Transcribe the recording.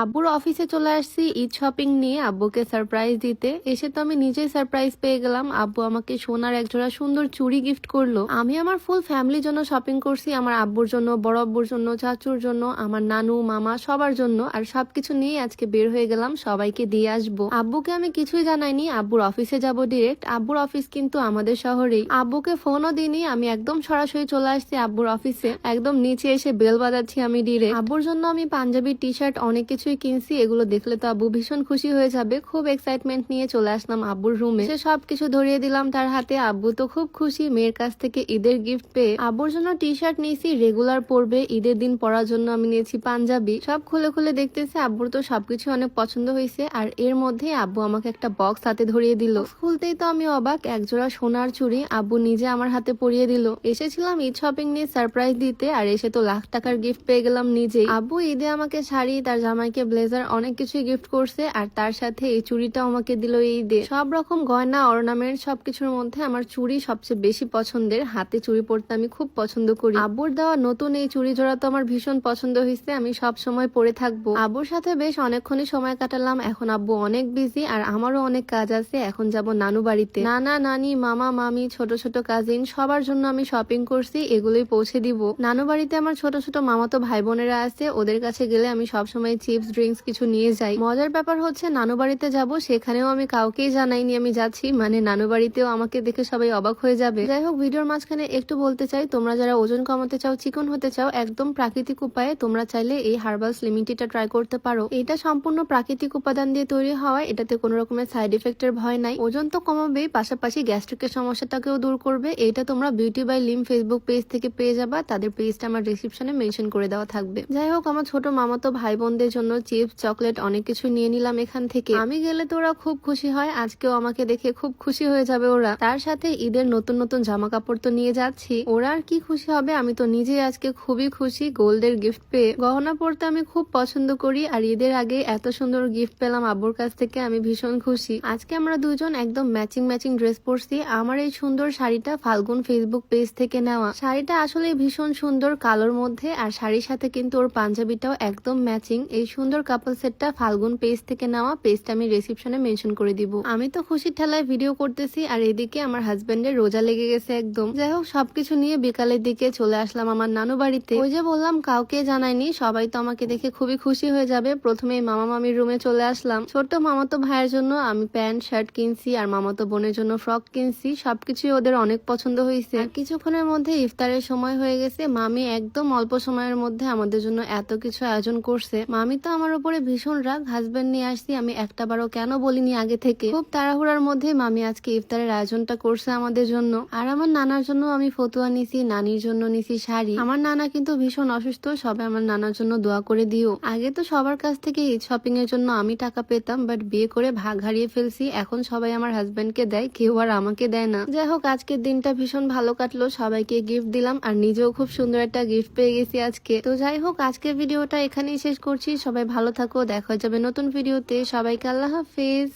আব্বুর অফিসে চলে আসছি ঈদ শপিং নিয়ে আব্বুকে সারপ্রাইজ দিতে। এসে তো আমি নিজেই সারপ্রাইজ পেয়ে গেলাম। আব্বু আমাকে সোনার একজোড়া সুন্দর চুড়ি গিফট করল। আমি আমার ফুল ফ্যামিলির জন্য শপিং করছি, আমার আব্বুর জন্য, বড় আব্বুর জন্য, চাচুর জন্য, আমার নানু, মামা, সবার জন্য। আর সবকিছু নিয়ে আজকে বের হয়ে গেলাম, সবাইকে দিয়ে আসব। আব্বুকে আমি কিছুই জানাইনি, আব্বুর অফিসে যাব ডিরেক্ট আব্বুর অফিস কিন্তু আমাদের শহরেই। আব্বুকে ফোনও দিইনি, আমি একদম সরাসরি চলে আসছি আব্বুর অফিসে একদম নিচে এসে বেল বাজাচ্ছি আমি ডিরেক্ট আব্বুর জন্য আমি পাঞ্জাবি টি শার্ট অনেক কিছুই কিনছি, এগুলো দেখলে তো আব্বু ভীষণ খুশি হয়ে যাবে। খুব এক্সাইটমেন্ট নিয়ে চলে আসলাম আব্বুর রুমে সে সবকিছু ধরিয়ে দিলাম তার হাতে। আব্বু তো খুব খুশি, মেয়ের কাছ থেকে ঈদের গিফট পেয়ে। আব্বুর জন্য টি শার্ট নিয়েছি রেগুলার পরবে, ঈদের দিন পরার জন্য আমি নিয়েছি পাঞ্জাবি। সব খুলে খুলে দেখতেছে আব্বুর তো সবকিছু অনেক পছন্দ হয়েছে। আর এর মধ্যে আব্বু আমাকে একটা বক্স হাতে ধরিয়ে দিল। খুলতেই তো আমি অবাক, একজোড়া সোনার চুড়ি আব্বু নিজে আমার হাতে পরিয়ে দিল। এসেছিলাম ঈদ শপিং নিয়ে সারপ্রাইজ দিতে, আর এসে তো লাখ টাকার গিফট পেয়ে গেলাম নিজেই। আব্বু ঈদে আমাকে শাড়ি, তার জামাইকে ব্লেজার অনেক কিছুই গিফট করছে, আর তার সাথে এই চুড়িটাও আমাকে দিল এই দে। সব রকম গয়না অর্নামেন্ট সবকিছুর মধ্যে আমার চুড়ি সবচেয়ে বেশি পছন্দের। হাতে চুড়ি পরতে আমি খুব পছন্দ করি। আব্বুর দেওয়া নতুন এই চুড়ি জোড়া তো আমার ভীষণ পছন্দ হয়েছে, আমি সব সময় পরে থাকব। আব্বুর সাথে বেশ অনেকক্ষণই সময় কাটালাম, এখন আব্বু অনেক বিজি আর আমারও অনেক কাজ আছে, এখন যাব নানু বাড়িতে। নানা, নানি, মামা, মামি, ছোট ছোট কাজিন সবার জন্য আমি শপিং করছি, এগুলোই পৌঁছে দিব। নানু বাড়িতে আমার ছোট ছোট মামাতো ভাই বোনেরা আছে, ওদের কাছে গেলে আমি সবসময় চিপস ড্রিঙ্কস কিছু নিয়ে যাই। মজার ব্যাপার হচ্ছে নানু বাড়িতে যাব, সেখানেও আমি কাউকেই জানাইনি আমি যাচ্ছি। মানে নানু বাড়িতেও আমাকে দেখে সবাই অবাক হয়ে যাবে। যাই হোক, ভিডিওর মাঝখানে একটু বলতে চাই, তোমরা যারা ওজন কমাতে চাও, চিকন হতে চাও, একদম প্রাকৃতিক উপায়ে তোমরা চাইলে এই হার্বাল স্লিমিং টিটা ট্রাই করতে পারো। এটা সম্পূর্ণ প্রাকৃতিক উপাদান দিয়ে তৈরি হওয়ায় এটাতে কোনো রকমের সাইড এফেক্টের ভয় নাই। ওজন তো কমাবেই, পাশাপাশি গ্যাস্ট্রিকের সমস্যাটাকেও দূর করবে। এটা তোমরা beauty by Lim Facebook page থেকে পেয়ে যাবা। তাদের পেজটা আমার ডিসক্রিপশনে মেনশন করে দেওয়া থাকবে। যাই হোক, আমার ছোট মামাতো ভাই বোনদের জন্য চিপস, চকলেট অনেক কিছু নিয়ে নিলাম এখান থেকে। আমি গেলে তো ওরা খুব খুশি হয়, আজকেও আমাকে দেখে খুব খুশি হয়ে যাবে ওরা। তার সাথে ঈদের নতুন নতুন জামা কাপড় তো নিয়ে যাচ্ছি। ওরা আর কি খুশি হবে, আমি তো নিজে আজকে খুবই খুশি গোল্ডের গিফট পেয়ে। গহনা পরতে আমি খুব পছন্দ করি, আর ঈদের আগে এত সুন্দর গিফট পেলাম আব্বুর কাছ থেকে, আমি ভীষণ খুশি। আজকে আমরা দুজন একদম ম্যাচিং ম্যাচিং ড্রেস পরছি। আমার এই সুন্দর শাড়িটা ফাল্গুন ফেসবুক পেজ থেকে নেওয়া। শাড়িটা আসলে ভীষণ সুন্দর কালোর মধ্যে, আর শাড়ির সাথে কিন্তু ওর পাঞ্জাবিটাও একদম ম্যাচিং এই সুন্দর কাপল সেটটা ফাল্গুন পেজ থেকে নেওয়া পেজটা আমি রিসিপশনে মেনশন করে দিব। আমি তো খুশির ঠেলায় ভিডিও করতেছি আর এদিকে আমার হাজবেন্ডের রোজা লেগে গেছে একদম। যাই হোক, সবকিছু নিয়ে বিকালের দিকে চলে আসলাম আমার নানু বাড়িতে। ওই যে বললাম, কাউকে জানাইনি, সবাই তো আমাকে দেখে খুবই খুশি হয়ে যাবে। প্রথমে মামা মামির রুমে চলে আসলাম। ছোট্ট মামাতো ভাইয়ের জন্য আমি প্যান্ট শার্ট কিনছি আর মামাতো বোনের জন্য ফ্রক কিনছি। সবকিছুই ওদের অনেক পছন্দ হয়েছে কিছুক্ষণের মধ্যে ইফতারের সময় হয়ে গেছে। মামি একদম অল্প সময়ের মধ্যে আমাদের জন্য এত কিছু আয়োজন করছে। মামি তো আমার উপরে ভীষণ রাগ। হাজবেন্ড নিয়ে আসছি, আমি একটা বারও কেন বলিনি আগে থেকে? খুব তাড়াহুড়ার মধ্যে মামি আজকে ইফতারের আয়োজনটা করছে আমাদের জন্য। আর আমার নানার জন্য আমি ফতুয়া নিছি, নানির জন্য নিছি শাড়ি। আমার নানা কিন্তু ভীষণ অসুস্থ, সবাই আমার নানার জন্য দোয়া করে দিও। আগে তো সবার কাছ থেকে ঈদ শপিং এর জন্য আমি টাকা পেতাম বাট বিয়ে করে ভাগ হারিয়ে ফেলছি। এখন সবাই আমার হাজবেন্ডকে দেয়, কেউ আর আমাকে দেয় না। যাই হোক, আজকের দিনটা ভীষণ ভালো কাটলো। সবাইকে গিফট দিলাম, আর নিজেও খুব সুন্দর একটা গিফট পেয়ে গেছি আজকে। তো যাই হোক, আজকের ভিডিওটা এখানেই শেষ করছি। সবাই ভালো থাকো দেখা যাবে নতুন ভিডিওতে সবাইকে আল্লাহ হাফিজ।